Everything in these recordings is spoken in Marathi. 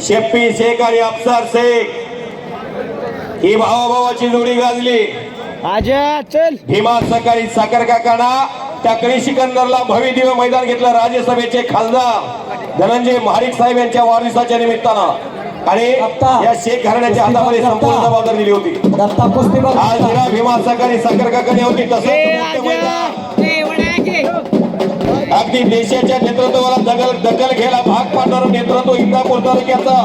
शेप्पी शेख आणि अफसर शेख. ही भावाभावाची जोडी गाजली. आजा चल. भीमा सकाळी साखर काकाना टाकळी सिकंदरला भव्य दिव्य मैदान घेतलं राज्यसभेचे खासदार धनंजय महाडिक साहेब यांच्या वाढदिवसाच्या निमित्तानं. आणि. या शेख घराण्याच्या हातामध्ये. संपूर्ण जबाबदारी दिली होती. आज भीमा सकाळी साखर काकाने होती मोठं मैदान. अगदी देशाच्या नेतृत्वाला दखल दखल घ्यायला भाग पाडणारं नेतृत्व इंदापूर तालुक्याचा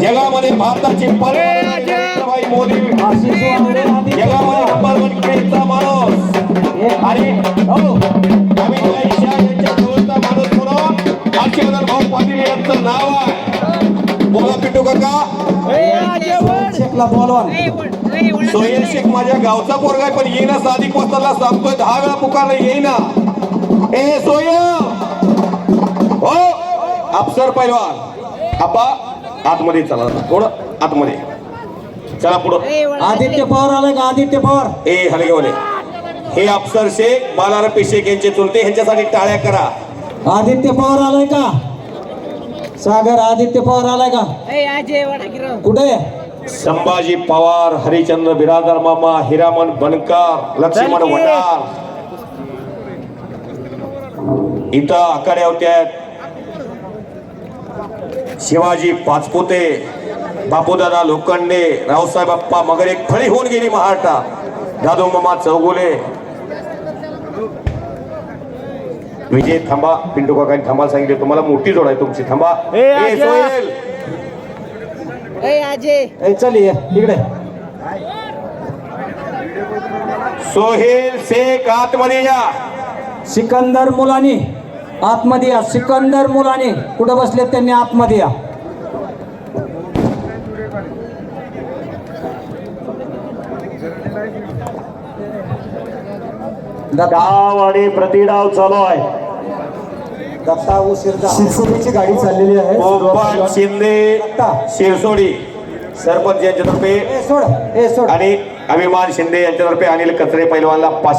जगामध्ये भारताची नरेंद्रभाई मोदी जगामध्ये. नंबर वन केलेला माणूस आणि हो अमित भाई शाह यांच्या जवळचा माणूस म्हणून हर्षवर्धन भाऊ पाटील यांचं नाव आहे बोला पिटू काका ए, आजा वड. शेखला बोलवान ए, वड. ए, वडा सोहेल घे. शेख माझ्या गावचा पोरगा आहे, पण येईना साधी पोस्टरला सांगतोय दहा वेळा पुकारला येईना ए सोयल हो अफसर पैलवान. आपा आतमध्ये चला. थोडं आतमध्ये. चला पुढं. आदित्य पवार आलाय का? आदित्य पवार. ए हलगेवले. हे अफसर शेख बालाराम शेख यांचे चुलते ह्यांच्यासाठी टाळ्या करा. आदित्य पवार आलाय का? सागर आदित्य पवार आलाय का. कुठे? संभाजी पवार हरिचंद्र बिरादर मामा हिरामन बनकर लक्ष्मण. वडार. इथं आखाड्या होत्या. शिवाजी पाचपुते बापूदादा लोखंडे रावसाहेब अप्पा मगर एक फळी होऊन गेली महाराष्ट्रा. दादू मामा चौगुले. विजय थांबा. पिंटू काकांनी थांबा सांगितले. तुम्हाला मोठी जोड आहे तुमची. थांबा. ए, ए, आजा. सोहेल. ए, आजे. ए चल इकडे. सोहेल शेख आतमध्ये या. सिकंदर मुलानी. आतमध्ये या सिकंदर मुलानी कुठे बसले त्यांनी आतमध्ये या. डाव आणि प्रतिडाव चालू आहे. दत्ता उशीर शिरसोलीची गाडी चाललेली आहे. पोपट शिंदे शिरसोडी. सरपंच यांच्यातर्फे सोड. ए सोड. आणि अभिमान शिंदे यांच्यातर्फे अनिल कचरे पैलवानला पाचशे